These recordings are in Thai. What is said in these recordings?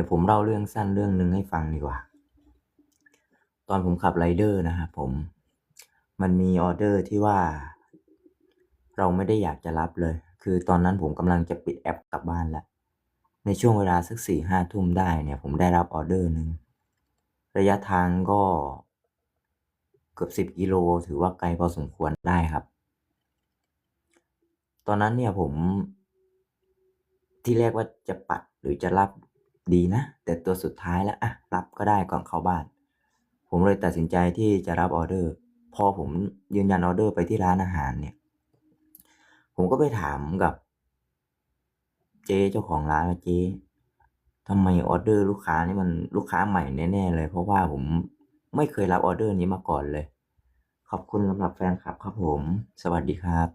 ดี๋ยวผมเล่าเรื่องสั้นเรื่องหนึ่งให้ฟังดีกว่า ตอนผมขับไรเดอร์นะครับผม มันมีออเดอร์ที่ว่า เราไม่ได้อยากจะรับเลย คือตอนนั้นผมกำลังจะปิดแอปกลับบ้านแล้ว ในช่วงเวลาสักสี่ห้าทุ่มได้เนี่ย ผมได้รับออเดอร์หนึ่งระยะทางก็เกือบสิบกิโลถือว่าไกลพอสมควรได้ครับ ตอนนั้นเนี่ยผมที่แรกว่าจะปัดหรือจะรับ ดีนะ แต่ตัวสุดท้ายแล้วอะรับก็ได้ก่อนเข้าบ้าน ผมเลยตัดสินใจที่จะรับออเดอร์ พอผมยืนยันออเดอร์ไปที่ร้านอาหารเนี่ย ผมก็ไปถามกับ เจ๊เจ้าของร้านว่าเจ๊ทำไมออเดอร์ลูกค้านี่มันลูกค้าใหม่แน่ๆเลย เพราะว่าผมไม่เคยรับออเดอร์นี้มาก่อนเลย ขอบคุณสำหรับแฟนคลับครับผม สวัสดีครับ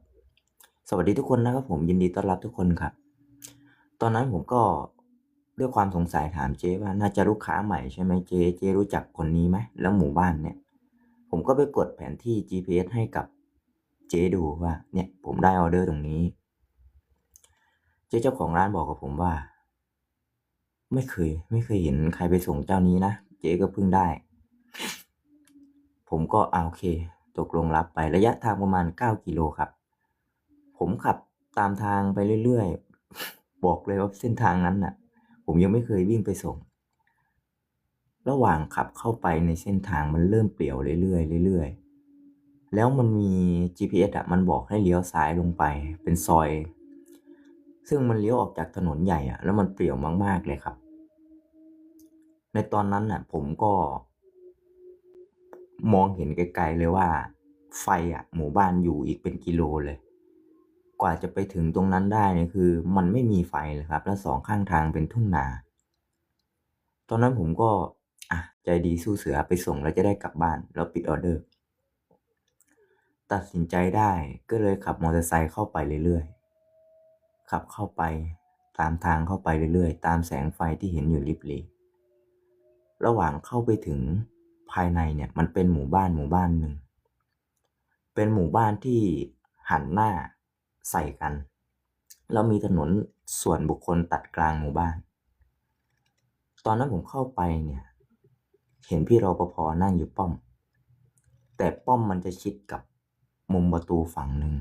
สวัสดีทุกคนนะครับผมยินดีต้อนรับทุกคนครับ ตอนนั้นผมก็ ด้วยความสงสัยถามเจ๊ว่าน่าจะลูกค้าใหม่ใช่ไหมเจ๊เจ๊รู้จักคนนี้ไหมแล้วหมู่บ้านเนี่ย ผมก็ไปกดแผนที่ GPS ให้กับเจ๊ดูว่า เนี่ย ผมได้ออเดอร์ตรงนี้ เจ๊เจ้าของร้านบอกกับผมว่า ไม่เคย ไม่เคยเห็นใครไปส่งเจ้านี้นะเจ๊ก็เพิ่งได้ ผมก็เอาโอเค ตกลงรับไประยะทางประมาณ 9 กิโลครับ ผมขับตามทางไปเรื่อยๆ บอกเลยว่าเส้นทางนั้นน่ะ ผมยังไม่เคยวิ่งไปส่ง ระหว่างขับเข้าไปในเส้นทางมันเริ่มเปลี่ยวเรื่อยๆเรื่อยๆ แล้วมันมี GPS อะมันบอกให้เลี้ยวซ้ายลงไปเป็นซอย ซึ่งมันเลี้ยวออกจากถนนใหญ่อะแล้วมันเปลี่ยวมากๆเลยครับ ในตอนนั้นน่ะ ผมก็มองเห็นไกลๆเลยว่า ไฟอะหมู่บ้านอยู่อีกเป็นกิโลเลย กว่าจะไปถึงตรงนั้นได้เนี่ยคือ มันไม่มีไฟเลยครับ แล้วสองข้างทางเป็นทุ่งนา ตอนนั้นผมก็อะใจดีสู้เสือไปส่งแล้วจะได้กลับบ้าน แล้วปิดออเดอร์ ตัดสินใจได้ก็เลยขับมอเตอร์ไซค์เข้าไปเรื่อยๆ ขับเข้าไปตามทางเข้าไปเรื่อยๆ ตามแสงไฟที่เห็นอยู่ริบหรีระหว่างเข้าไปถึงภายในเนี่ยมันเป็นหมู่บ้านหมู่บ้านหนึ่ง เป็นหมู่บ้านที่หันหน้า ใส่กัน แล้วมีถนนส่วนบุคคลตัดกลางหมู่บ้าน ตอนนั้นผมเข้าไปเนี่ย เห็นพี่รปภนั่งอยู่ป้อม แต่ป้อมมันจะชิดกับมุมประตูฝั่งหนึ่ง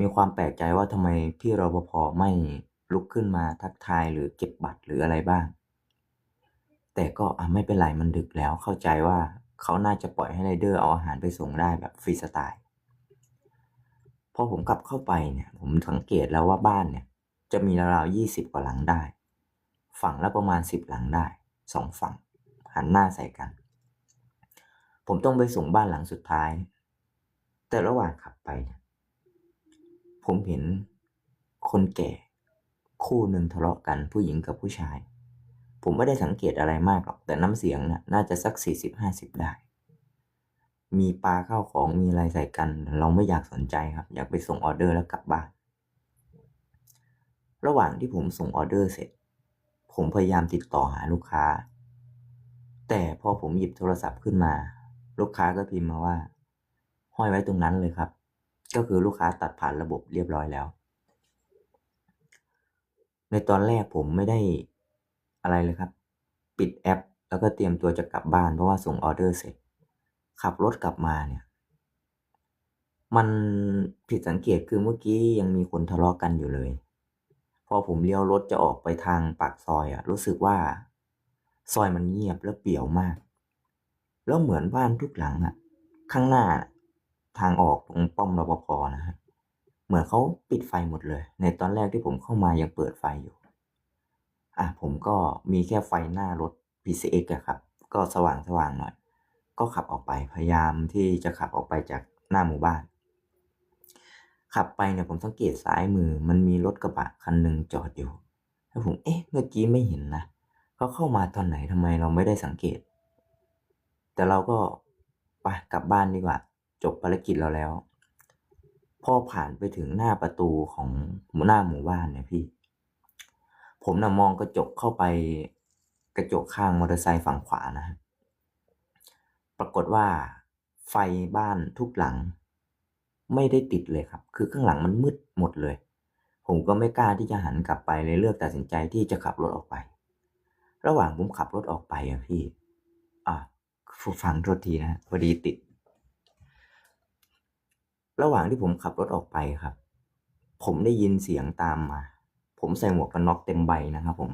มีความแปลกใจว่าทำไมพี่รปภไม่ลุกขึ้นมาทักทายหรือเก็บบัตรหรืออะไรบ้าง แต่ก็อะไม่เป็นไรมันดึกแล้วเข้าใจว่าเขาน่าจะปล่อยให้ไรเดอร์เอาอาหารไปส่งได้แบบฟรีสไตล์ พอผมกลับเข้าไปเนี่ย ผมสังเกตแล้วว่าบ้านเนี่ย จะมีราวๆยี่สิบกว่าหลังได้ ฝั่งละประมาณสิบหลังได้สองฝั่ง หันหน้าใส่กัน ผมต้องไปส่งบ้านหลังสุดท้าย แต่ระหว่างขับไปเนี่ยผมเห็นคนแก่ คู่หนึ่งทะเลาะกันผู้หญิงกับผู้ชาย ผมไม่ได้สังเกตอะไรมากหรอกแต่น้ำเสียงน่ะน่าจะสักสี่สิบห้าสิบได้ มีปลาข้าวของมีอะไรใส่กัน เราไม่อยากสนใจครับ อยากไปส่งออเดอร์แล้วกลับบ้าน ระหว่างที่ผมส่งออเดอร์เสร็จ ผมพยายามติดต่อหาลูกค้า แต่พอผมหยิบโทรศัพท์ขึ้นมา ลูกค้าก็พิมพ์มาว่า ห้อยไว้ตรงนั้นเลยครับ ก็คือลูกค้าตัดผ่านระบบเรียบร้อยแล้ว ในตอนแรกผมไม่ได้อะไรเลยครับ ปิดแอป แล้วก็เตรียมตัวจะกลับบ้านเพราะว่าส่งออเดอร์เสร็จ ขับรถกลับมาเนี่ย มันผิดสังเกตคือเมื่อกี้ยังมีคนทะเลาะกันอยู่เลย พอผมเลี้ยวรถจะออกไปทางปากซอยอะรู้สึกว่า ซอยมันเงียบและเปี่ยวมาก แล้วเหมือนบ้านทุกหลังอะข้างหน้าทางออกตรงป้อมรปภนะฮะเหมือนเขาปิดไฟหมดเลย ในตอนแรกที่ผมเข้ามายังเปิดไฟอยู่ อะผมก็มีแค่ไฟหน้ารถ PCX อะครับ ก็สว่างสว่างหน่อย ก็ขับออกไปพยายามที่จะขับออกไปจากหน้าหมู่บ้าน ขับไปเนี่ยผมสังเกตซ้ายมือมันมีรถกระบะคันหนึ่งจอดอยู่ แล้วผมเอ๊ะเมื่อกี้ไม่เห็นนะเขาเข้ามาตอนไหนทำไมเราไม่ได้สังเกต แต่เราก็ไปกลับบ้านดีกว่า จบภารกิจเราแล้ว พอผ่านไปถึงหน้าประตูของหน้าหมู่บ้านเนี่ยพี่ ผมนะ่ะมองกระจกเข้าไปกระจกข้างมอเตอร์ไซค์ฝั่งขวานะ ปรากฏว่าไฟบ้านทุกหลัง ไม่ได้ติดเลยครับ คือข้างหลังมันมืดหมดเลย ผมก็ไม่กล้าที่จะหันกลับไปเลยเลือกตัดสินใจที่จะขับรถออกไป ระหว่างผมขับรถออกไปอะพี่ อะฟังโทษทีนะพอดีติด ระหว่างที่ผมขับรถออกไปครับ ผมได้ยินเสียงตามมา ผมใส่หมวกกันน็อกเต็มใบนะครับผม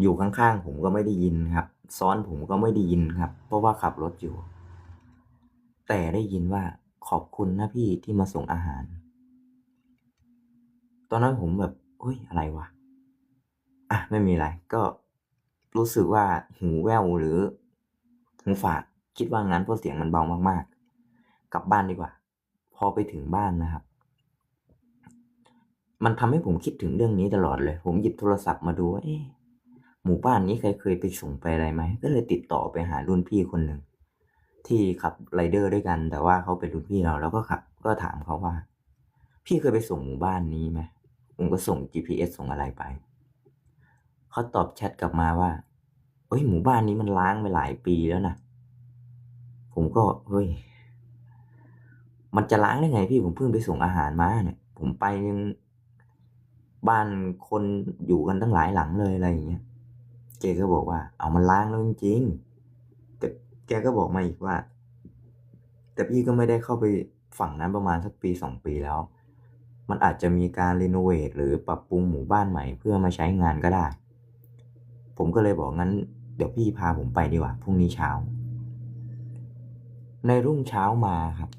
อยู่ข้างๆผมก็ไม่ได้ยินครับ ซ้อนผมก็ไม่ได้ยินครับ เพราะว่าขับรถอยู่ แต่ได้ยินว่าขอบคุณนะพี่ที่มาส่งอาหาร ตอนนั้นผมแบบเฮ้ยอะไรวะอะไม่มีอะไร ก็รู้สึกว่าหูแว่วหรือหูฝาดคิดว่างั้นเพราะเสียงมันเบามากๆ กลับบ้านดีกว่า พอไปถึงบ้านนะครับ มันทำให้ผมคิดถึงเรื่องนี้ตลอดเลย ผมหยิบโทรศัพท์มาดูว่าเอ๊ะ หมู่บ้านนี้ใครเคยไปส่งไปอะไรไหมก็เลยติดต่อไปหารุ่นพี่คนหนึ่งที่ขับไรเดอร์ด้วยกัน แต่ว่าเขาเป็นรุ่นพี่เราแล้วก็ขับก็ถามเขาว่า พี่เคยไปส่งหมู่บ้านนี้ไหมผมก็ส่ง GPS ส่งอะไรไปเขาตอบแชทกลับมาว่าเฮ้ยหมู่บ้านนี้มันล้างไปหลายปีแล้วนะผมก็เฮ้ยมันจะล้างได้ไงพี่ผมเพิ่งไปส่งอาหารมาเนี่ย ผมไปยังบ้านคนอยู่กันตั้งหลายหลังเลยอะไรอย่างเงี้ย แกก็บอกว่า เอามันล้างแล้วจริงๆแต่แกก็บอกมาอีกว่า แต่พี่ก็ไม่ได้เข้าไปฝั่งนั้นประมาณสักปีสองปีแล้ว มันอาจจะมีการรีโนเวทหรือปรับปรุงหมู่บ้านใหม่เพื่อมาใช้งานก็ได้ ผมก็เลยบอกงั้น เดี๋ยวพี่พาผมไปดีกว่าพรุ่งนี้เช้า ในรุ่งเช้ามาครับ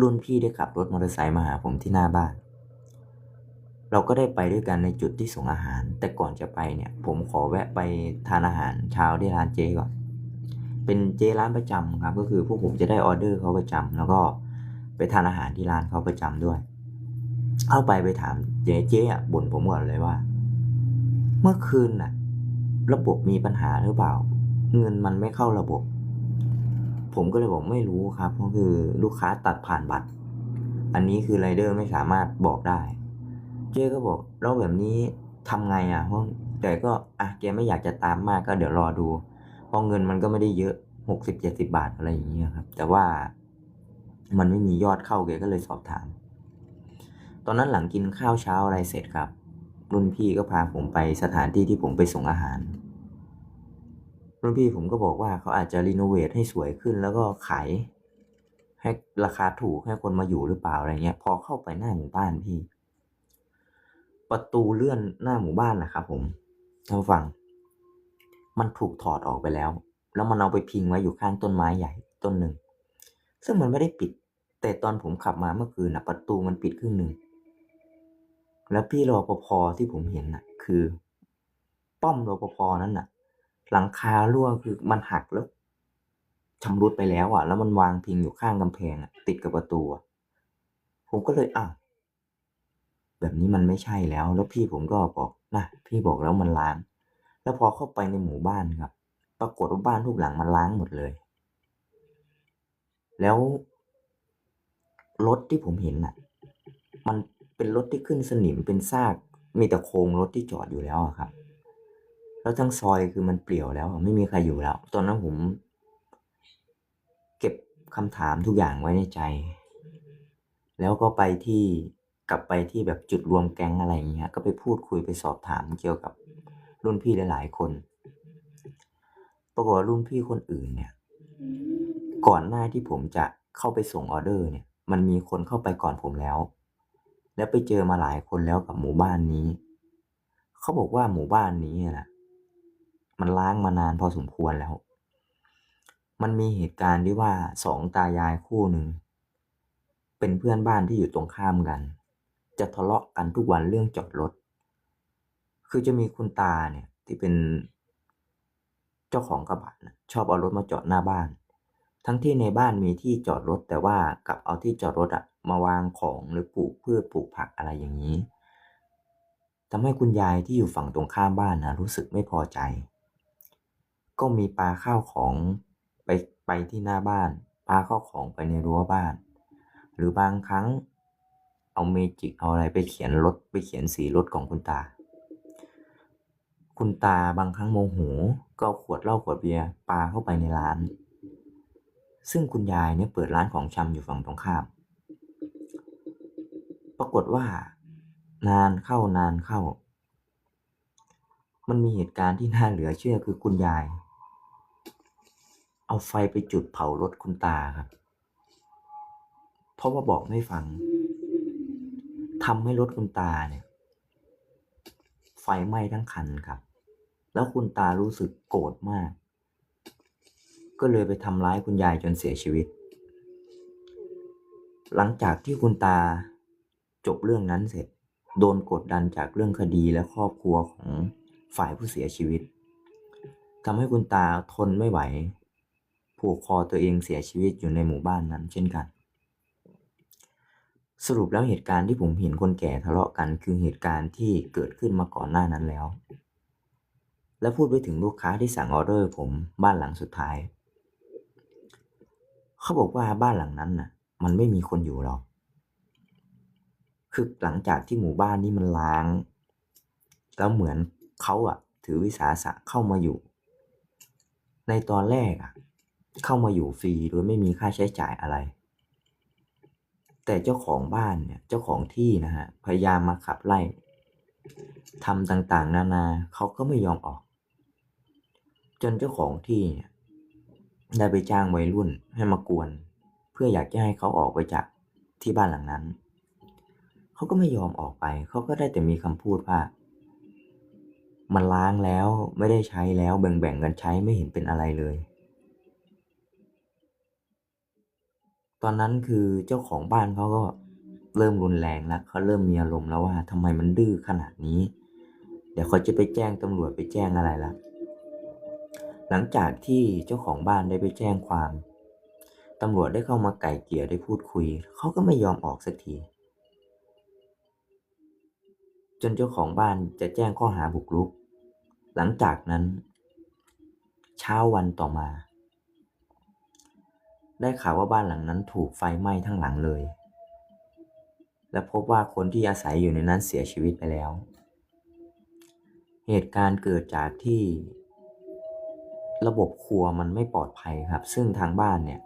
รุ่นพี่ได้ขับรถมอเตอร์ไซค์มาหาผมที่หน้าบ้าน เราก็ได้ไปด้วยกันในจุดที่ส่งอาหาร แต่ก่อนจะไปเนี่ย ผมขอแวะไปทานอาหารเช้าที่ร้านเจก่อน เป็นเจร้านประจำครับ ก็คือพวกผมจะได้ออเดอร์เขาประจำแล้วก็ไปทานอาหารที่ร้านเขาประจำด้วยเข้าไปไปถามเจ๊เจ๊อะบ่นผมก่อนเลยว่า เมื่อคืนน่ะ ระบบมีปัญหาหรือเปล่า เงินมันไม่เข้าระบบ ผมก็เลยบอกไม่รู้ครับ เพราะคือลูกค้าตัดผ่านบัตร อันนี้คือไรเดอร์ไม่สามารถบอกได้ เจ๊ก็บอกแล้วแบบนี้ทำไงอะเพราะแต่ก็อะแกไม่อยากจะตามมากก็เดี๋ยวรอดูเพราะเงินมันก็ไม่ได้เยอะหกสิบเจ็ดสิบาทอะไรอย่างเงี้ยครับ แต่ว่ามันไม่มียอดเข้าแกก็เลยสอบถาม ตอนนั้นหลังกินข้าวเช้าอะไรเสร็จครับ รุ่นพี่ก็พาผมไปสถานที่ที่ผมไปส่งอาหาร รุ่นพี่ผมก็บอกว่าเขาอาจจะรีโนเวทให้สวยขึ้นแล้วก็ขายให้ราคาถูกให้คนมาอยู่หรือเปล่าอะไรเงี้ย พอเข้าไปหน้าหมู่บ้านพี่ ประตูเลื่อนหน้าหมู่บ้านนะครับผมท่านผู้ฟัง มันถูกถอดออกไปแล้ว แล้วมันเอาไปพิงไว้อยู่ข้างต้นไม้ใหญ่ต้นหนึ่ง ซึ่งมันไม่ได้ปิด แต่ตอนผมขับมาเมื่อคืนนะประตูมันปิดครึ่งหนึ่ง แล้วพี่รอปภที่ผมเห็นน่ะ คือ ป้อมรอปภนั่นน่ะ หลังคารั่วคือมันหักแล้วชำรุดไปแล้วอะ แล้วมันวางพิงอยู่ข้างกำแพงอะ ติดกับประตูผมก็เลยอ้าว แบบนี้มันไม่ใช่แล้ว แล้วพี่ผมก็บอกนะพี่บอกแล้วมันล้าง แล้วพอเข้าไปในหมู่บ้านครับ ปรากฏว่าบ้านทุกหลังมันล้างหมดเลย แล้วรถที่ผมเห็นน่ะ มันเป็นรถที่ขึ้นสนิมเป็นซากมีแต่โครงรถที่จอดอยู่แล้วครับ แล้วทั้งซอยคือมันเปลี่ยวแล้ว ไม่มีใครอยู่แล้ว ตอนนั้นผม เก็บคำถามทุกอย่างไว้ในใจ แล้วก็ไปที่ กลับไปที่แบบจุดรวมแก๊งอะไรอย่างเงี้ย ก็ไปพูดคุยไปสอบถามเกี่ยวกับรุ่นพี่หลายๆคน ปรากฏว่ารุ่นพี่คนอื่นเนี่ย ก่อนหน้าที่ผมจะเข้าไปส่งออเดอร์เนี่ย มันมีคนเข้าไปก่อนผมแล้ว แล้วไปเจอมาหลายคนแล้วกับหมู่บ้านนี้ เขาบอกว่าหมู่บ้านนี้นะมันล้างมานานพอสมควรแล้ว มันมีเหตุการณ์ที่ว่าสองตายายคู่หนึ่งเป็นเพื่อนบ้านที่อยู่ตรงข้ามกัน จะทะเลาะกันทุกวันเรื่องจอดรถ คือจะมีคุณตาเนี่ยที่เป็นเจ้าของกระบะนะชอบเอารถมาจอดหน้าบ้าน ทั้งที่ในบ้านมีที่จอดรถ แต่ว่ากลับเอาที่จอดรถอะมาวางของหรือปลูกพืชปลูกผักอะไรอย่างนี้ทำให้คุณยายที่อยู่ฝั่งตรงข้ามบ้านนะรู้สึกไม่พอใจ ก็มีปลาข้าวของไปไปที่หน้าบ้านปลาข้าวของไปในรั้วบ้าน หรือบางครั้ง เอาเมจิกเอาอะไรไปเขียนรถไปเขียนสีรถของคุณตา คุณตาบางครั้งโมโหก็ขวดเหล้าขวดเบียร์ปาเข้าไปในร้าน ซึ่งคุณยายเนี่ยเปิดร้านของชำอยู่ฝั่งตรงข้าม ปรากฏว่า นานเข้านานเข้า มันมีเหตุการณ์ที่น่าเหลือเชื่อคือคุณยาย เอาไฟไปจุดเผารถคุณตาครับ เพราะว่าบอกไม่ฟัง ทำให้รถคุณตาเนี่ยไฟไหม้ทั้งคันครับ แล้วคุณตารู้สึกโกรธมาก ก็เลยไปทำร้ายคุณยายจนเสียชีวิต หลังจากที่คุณตาจบเรื่องนั้นเสร็จ โดนกดดันจากเรื่องคดีและครอบครัวของฝ่ายผู้เสียชีวิตทำให้คุณตาทนไม่ไหว ผูกคอตัวเองเสียชีวิตอยู่ในหมู่บ้านนั้นเช่นกัน สรุปแล้วเหตุการณ์ที่ผมเห็นคนแก่ทะเลาะกัน คือเหตุการณ์ที่เกิดขึ้นมาก่อนหน้านั้นแล้ว และพูดไปถึงลูกค้าที่สั่งออเดอร์ผมบ้านหลังสุดท้าย เขาบอกว่าบ้านหลังนั้นน่ะ มันไม่มีคนอยู่หรอก คือหลังจากที่หมู่บ้านนี้มันล้าง แล้วเหมือนเขาอะถือวิสาสะเข้ามาอยู่ ในตอนแรกอะเข้ามาอยู่ฟรีโดยไม่มีค่าใช้จ่ายอะไร แต่เจ้าของบ้านเนี่ยเจ้าของที่นะฮะพยายามมาขับไล่ทำต่างๆ นานาเขาก็ไม่ยอมออก จนเจ้าของที่เนี่ยได้ไปจ้างวัยรุ่นให้มากวน เพื่ออยากจะให้เขาออกไปจากที่บ้านหลังนั้น เขาก็ไม่ยอมออกไป เขาก็ได้แต่มีคำพูดว่า มันล้างแล้วไม่ได้ใช้แล้วแบ่งๆกันใช้ไม่เห็นเป็นอะไรเลย ตอนนั้นคือเจ้าของบ้านเขาก็เริ่มรุนแรงแล้วเขาเริ่มมีอารมณ์แล้วว่าทำไมมันดื้อขนาดนี้ เดี๋ยวเขาจะไปแจ้งตำรวจไปแจ้งอะไรละหลังจากที่เจ้าของบ้านได้ไปแจ้งความตำรวจได้เข้ามาไก่เกี่ยได้พูดคุย เขาก็ไม่ยอมออกสักทีจนเจ้าของบ้านจะแจ้งข้อหาบุกรุก หลังจากนั้น เช้าวันต่อมา ได้ข่าวว่าบ้านหลังนั้นถูกไฟไหม้ทั้งหลังเลย และพบว่าคนที่อาศัยอยู่ในนั้นเสียชีวิตไปแล้ว เหตุการณ์เกิดจากที่ระบบครัวมันไม่ปลอดภัยครับ ซึ่งทางบ้านเนี่ย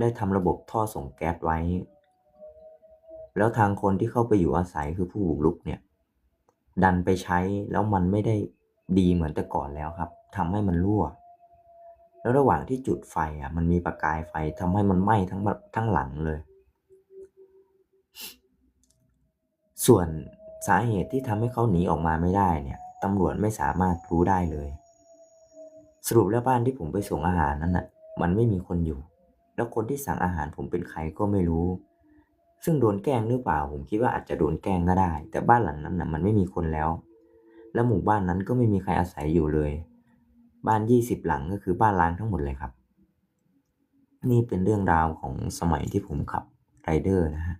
ได้ทำระบบท่อส่งแก๊สไว้ แล้วทางคนที่เข้าไปอยู่อาศัยคือผู้บุกรุกเนี่ย ดันไปใช้แล้วมันไม่ได้ดีเหมือนแต่ก่อนแล้วครับทำให้มันรั่ว แล้วระหว่างที่จุดไฟอะ มันมีประกายไฟทำให้มันไหม้ทั้งทั้งหลังเลย ส่วนสาเหตุที่ทำให้เขาหนีออกมาไม่ได้เนี่ยตำรวจไม่สามารถรู้ได้เลย สรุปแล้วบ้านที่ผมไปส่งอาหารนั้นน่ะ มันไม่มีคนอยู่ แล้วคนที่สั่งอาหารผมเป็นใครก็ไม่รู้ ซึ่งโดนแกล้งหรือเปล่า ผมคิดว่าอาจจะโดนแกล้งก็ได้ แต่บ้านหลังนั้นน่ะมันไม่มีคนแล้ว และหมู่บ้านนั้นก็ไม่มีใครอาศัยอยู่เลย บ้านยี่สิบหลังก็คือบ้านล้างทั้งหมดเลยครับ นี่เป็นเรื่องราวของสมัยที่ผมขับไรเดอร์นะฮะ